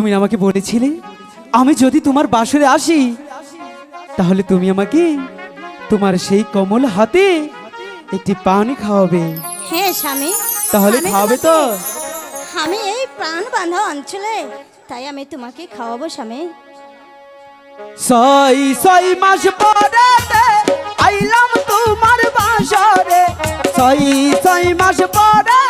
তুমি আমাকে বলেছিলে? আমি যদি তোমার বাসরে আসি তাহলে তুমি আমাকে তোমার সেই কমল হাতে একটি পানি খাওয়াবে। হ্যাঁ স্বামী। তাহলে খাওয়াবে তো? আমি এই প্রাণ বাঁধা অঞ্চলে তাই আমি তোমাকে খাওয়াবো স্বামী। সাই সাই মাস পরে আইলাম তোমার বাসরে। সাই সাই মাস পরে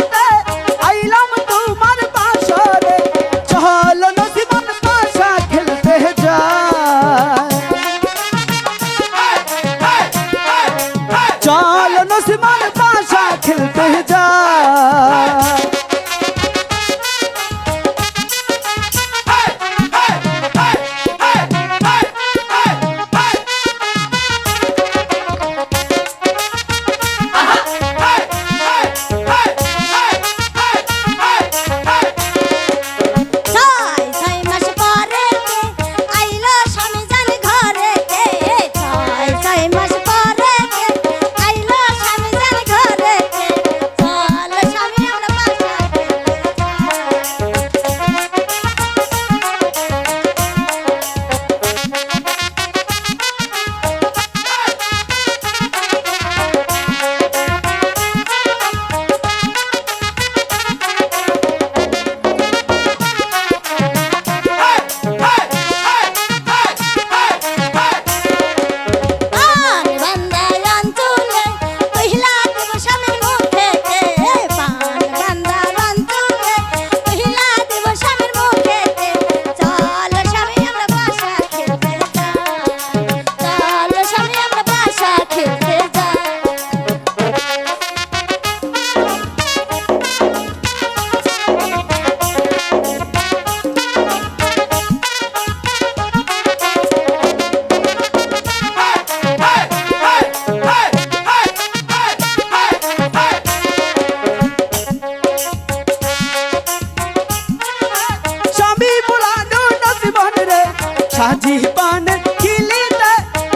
সাজি পান খিলিতে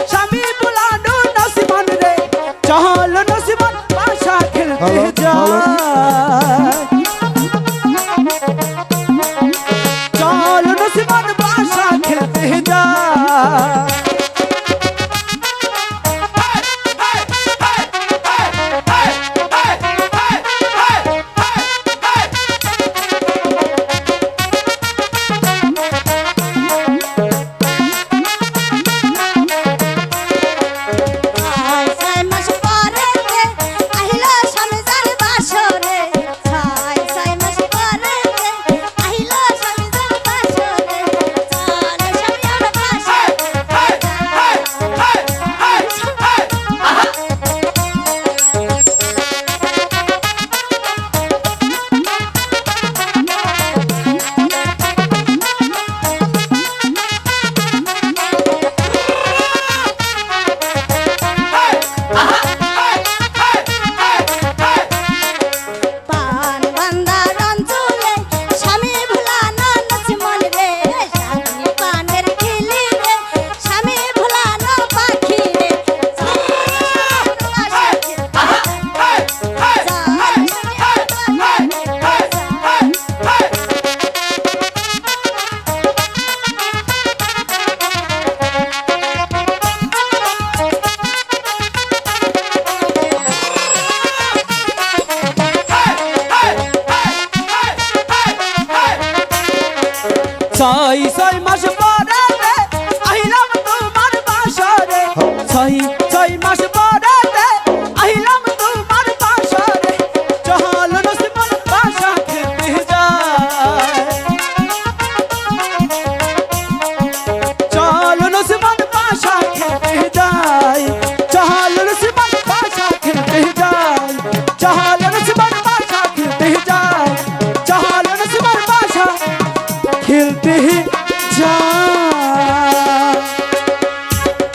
স্বামী বুলানো নসিমান রে। চহল নসিমান পাশা খেলতে যা হ্যাঁ। ছয় ছয় মাস পরে আইলাম তোমার বাসরে। ছয় ছয় মাস পরে